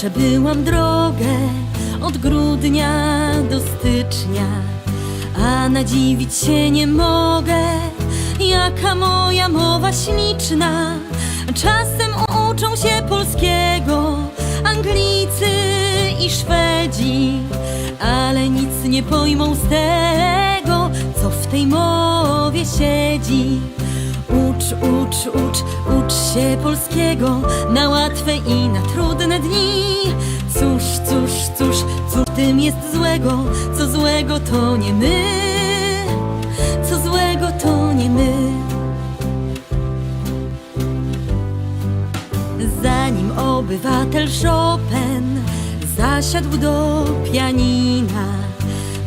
przebyłam drogę od grudnia do stycznia, a nadziwić się nie mogę, jaka moja mowa śliczna. Czasem uczą się polskiego Anglicy i Szwedzi, ale nic nie pojmą z tego, co w tej mowie siedzi. Ucz, ucz, ucz, ucz się polskiego na łatwe i na trudne dni. Cóż, cóż, cóż, cóż w tym jest złego, co złego to nie my, co złego to nie my. Zanim obywatel Chopin zasiadł do pianina,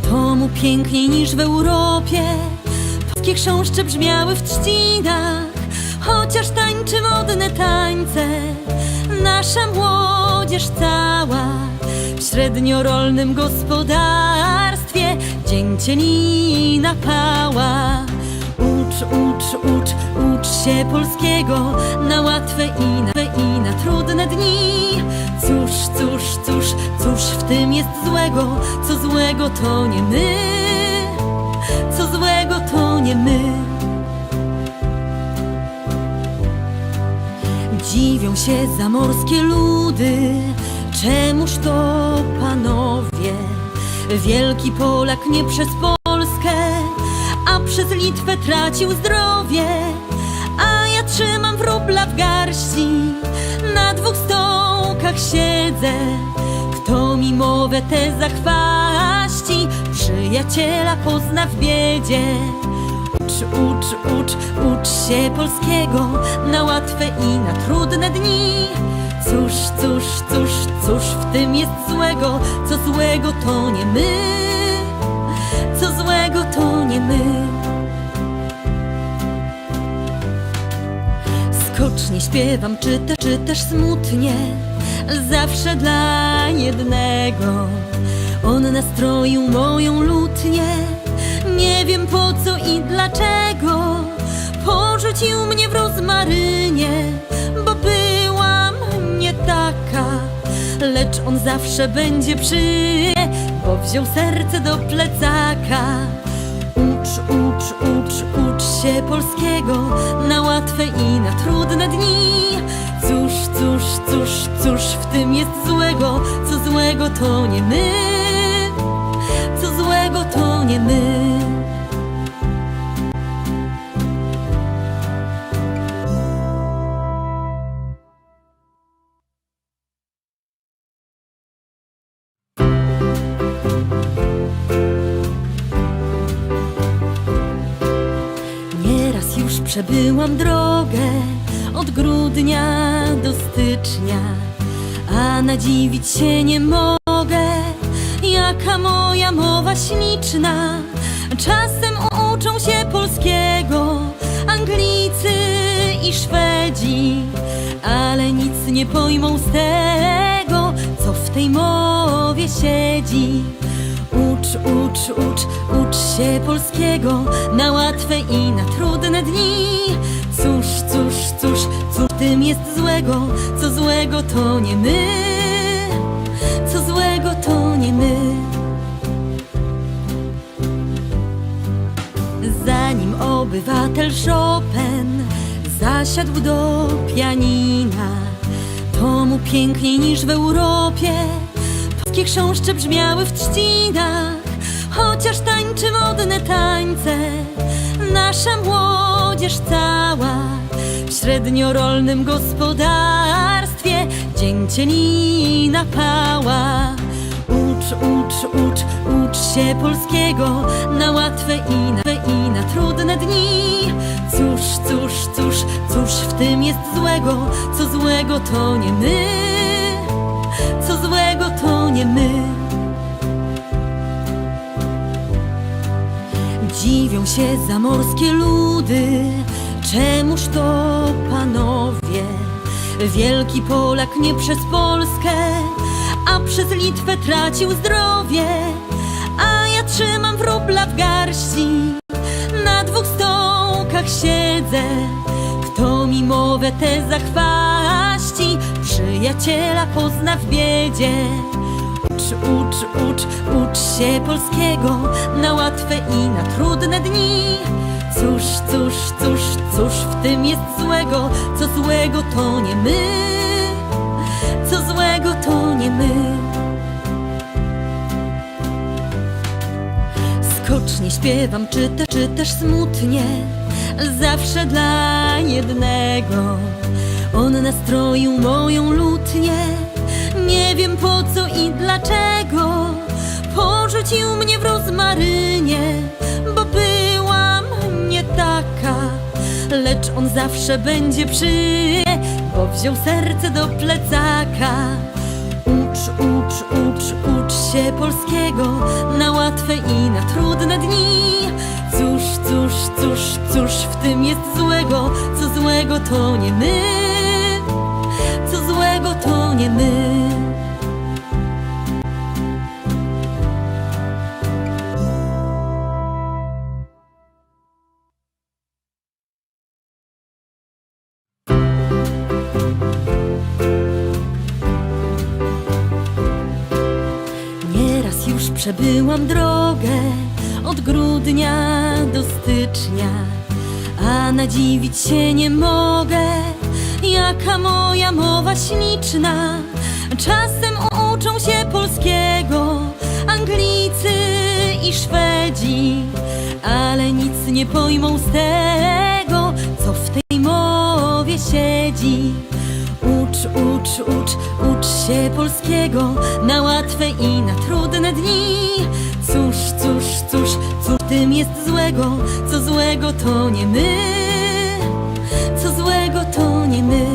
to mu piękniej niż w Europie polskie chrząszcze brzmiały w trzcinach, chociaż tańczy modne tańce. Nasza młodzież cała w średniorolnym gospodarstwie dzięcielina pała. Ucz, ucz, ucz, ucz się polskiego na łatwe i na, i na trudne dni. Cóż, cóż, cóż, cóż w tym jest złego, co złego to nie my, Się zamorskie ludy, czemuż to panowie? Wielki Polak nie przez Polskę, a przez Litwę tracił zdrowie. A ja trzymam wróbla w garści, na dwóch stołkach siedzę. Kto mi mowę tę zachwaści, przyjaciela pozna w biedzie. Ucz, ucz, ucz, ucz się polskiego na łatwe cóż, w tym jest złego, co złego to nie my, co złego to nie my. Skocznie śpiewam, czy, te, czy też smutnie, zawsze dla jednego. On nastroił moją lutnię, nie wiem po co i dlaczego. Porzucił mnie w rozmarynie, Lecz on zawsze będzie przy bo wziął serce do plecaka. Ucz, ucz, ucz, ucz się polskiego na łatwe i na trudne dni. Cóż, cóż, cóż, cóż w tym jest złego, co złego to nie my, co złego to nie my. Przebyłam drogę od grudnia do stycznia, a nadziwić się nie mogę, jaka moja mowa śliczna. Czasem uczą się polskiego Anglicy i Szwedzi, ale nic nie pojmą z tego, co w tej mowie siedzi. Ucz, ucz, ucz, ucz się polskiego na łatwe i na trudne dni. Cóż, cóż, cóż, cóż w tym jest złego, co złego to nie my, co złego to nie my. Zanim obywatel Chopin zasiadł do pianina, to mu piękniej niż w Europie polskie chrząszcze brzmiały w trzcinach, chociaż tańczy modne tańce. Nasza młodzież cała w średniorolnym gospodarstwie dzięcielina pała. Ucz, ucz, ucz, ucz się polskiego na łatwe i na, i na trudne dni. Cóż, cóż, cóż, cóż w tym jest złego, co złego to nie my, nie my. Dziwią się zamorskie ludy, czemuż to panowie? Wielki Polak nie przez Polskę, a przez Litwę tracił zdrowie. A ja trzymam wróbla w garści, na dwóch stołkach siedzę. Kto mi mowę tę zachwaści, przyjaciela pozna w biedzie. Ucz, ucz, ucz, ucz się polskiego na łatwe i na trudne dni. Cóż, cóż, cóż, cóż w tym jest złego? Co złego to nie my, co złego to nie my. Skocznie śpiewam, czy, te, czy też smutnie, zawsze dla jednego. On nastroił moją lutnię, nie wiem po co i dlaczego. Porzucił mnie w rozmarynie, bo byłam nie taka. Lecz on zawsze będzie przy mnie, bo wziął serce do plecaka. Ucz, ucz, ucz, ucz się polskiego na łatwe i na trudne dni. Cóż, cóż, cóż, cóż w tym jest złego? Co złego to nie my, przebyłam drogę od grudnia do stycznia, a nadziwić się nie mogę, jaka moja mowa śliczna. Czasem uczą się polskiego Anglicy i Szwedzi, ale nic nie pojmą z tego, co w tej mowie siedzi. Ucz, ucz, ucz, się polskiego na łatwe i na trudne dni. Cóż, cóż, cóż, cóż w tym jest złego? Co złego to nie my, co złego to nie my.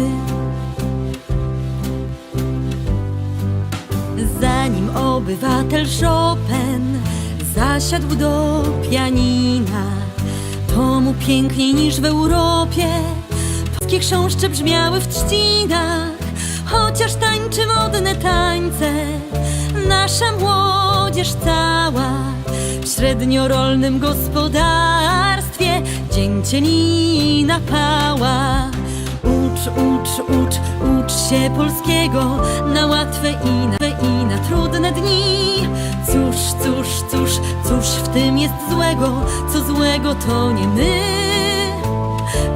Zanim obywatel Chopin zasiadł do pianina, to mu piękniej niż w Europie. Polskie chrząszcze brzmiały w trzcinach, chociaż tańczy modne tańce. Nasza młodzież cała w średniorolnym gospodarstwie dzięcielina pała. Ucz, ucz, ucz, ucz się polskiego na łatwe i na, i na trudne dni. Cóż, cóż, cóż, cóż w tym jest złego? Co złego to nie my,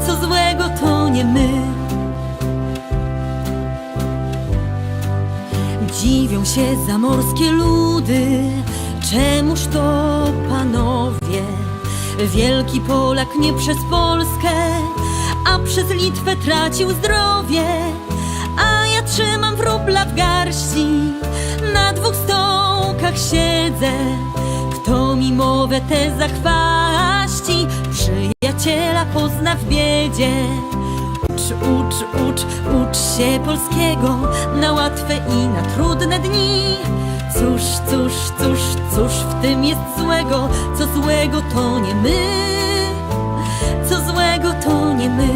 co złego to nie my. Się zamorskie ludy, czemuż to panowie? Wielki Polak nie przez Polskę, a przez Litwę tracił zdrowie. A ja trzymam wróbla w garści, na dwóch stołkach siedzę. Kto mi mowę tę zachwaści, przyjaciela pozna w biedzie. Ucz, ucz, ucz, ucz się polskiego na łatwe i na trudne dni. Tym jest złego? Co złego to nie my, co złego to nie my.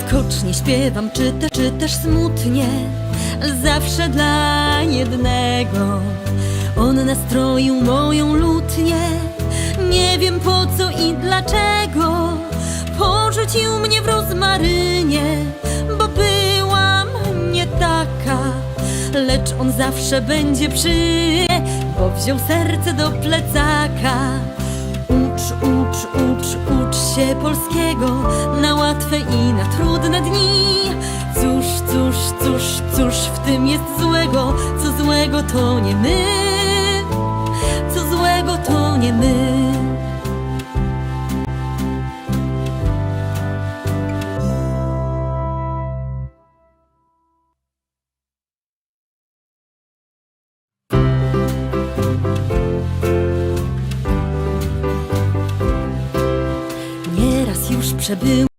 Skocznie śpiewam, czy, te, czy też smutnie, zawsze dla jednego. On nastroił moją lutnię, nie wiem po co i dlaczego. Porzucił mnie w rozmarynie, bo taka. Lecz on zawsze będzie przy bo wziął serce do plecaka. Ucz, ucz, ucz, ucz się polskiego na łatwe i na trudne dni. Cóż, cóż, cóż, cóż w tym jest złego? Co złego to nie my, co złego to nie my. żeby